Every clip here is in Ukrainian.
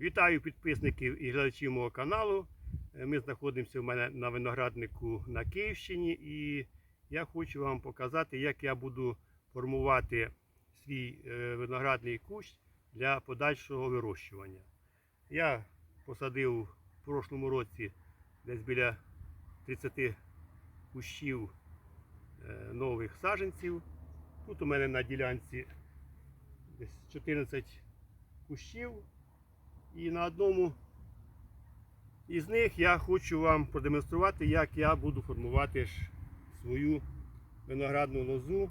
Вітаю підписників і глядачів мого каналу. Е, Ми знаходимося в мене на винограднику на Київщині і я хочу вам показати, як я буду формувати свій е, виноградний кущ для подальшого вирощування. Я посадив в прошлому році десь біля 30 кущів е, нових саджанців. Тут у мене на ділянці десь 14 кущів. І на одному із них я хочу вам продемонструвати, як я буду формувати свою виноградну лозу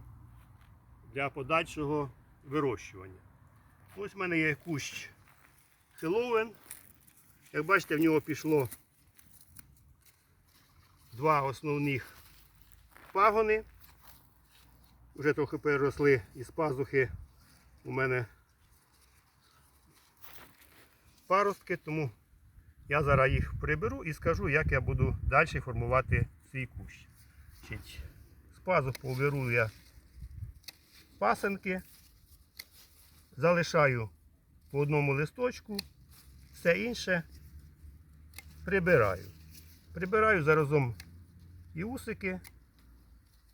для подальшого вирощування. Ось в мене є кущ Хеллоуен. Як бачите, в нього пішло два основних пагони. Вже трохи переросли із пазухи у мене паростки, тому я зараз їх приберу і скажу, як я буду далі формувати свій кущ. З пазух поберу я пасенки, залишаю по одному листочку, все інше прибираю. Прибираю заразом і усики.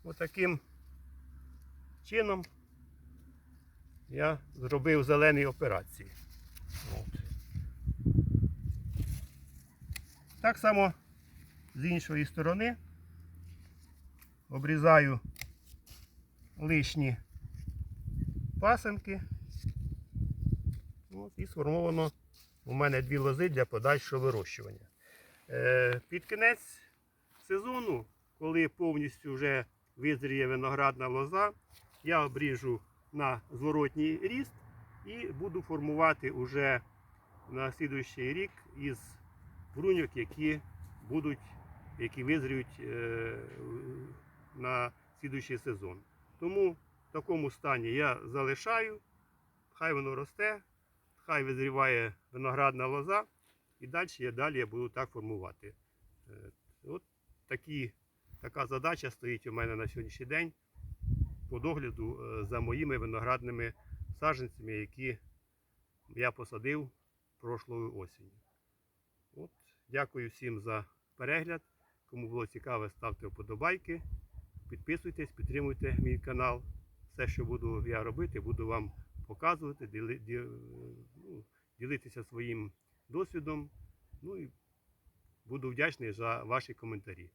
Отаким чином я зробив зелені операції. От. Так само з іншої сторони обрізаю лишні пасенки. От, і сформовано у мене дві лози для подальшого вирощування. Е, під кінець сезону, коли повністю вже визріє виноградна лоза, я обріжу на зворотній ріст і буду формувати уже на слідуючий рік із бруньок, які будуть, які визріють е, на слідуючий сезон. Тому в такому стані я залишаю, хай воно росте, хай визріває виноградна лоза, і далі я далі я буду так формувати. Е, От такі, така задача стоїть у мене на сьогоднішній день по догляду е, за моїми виноградними саджанцями, які я посадив прошлою осінню. Дякую всім за перегляд. Кому було цікаво, ставте вподобайки, підписуйтесь, підтримуйте мій канал. Все, що буду я робити, буду вам показувати, діли- ді- ну, ділитися своїм досвідом. Ну і буду вдячний за ваші коментарі.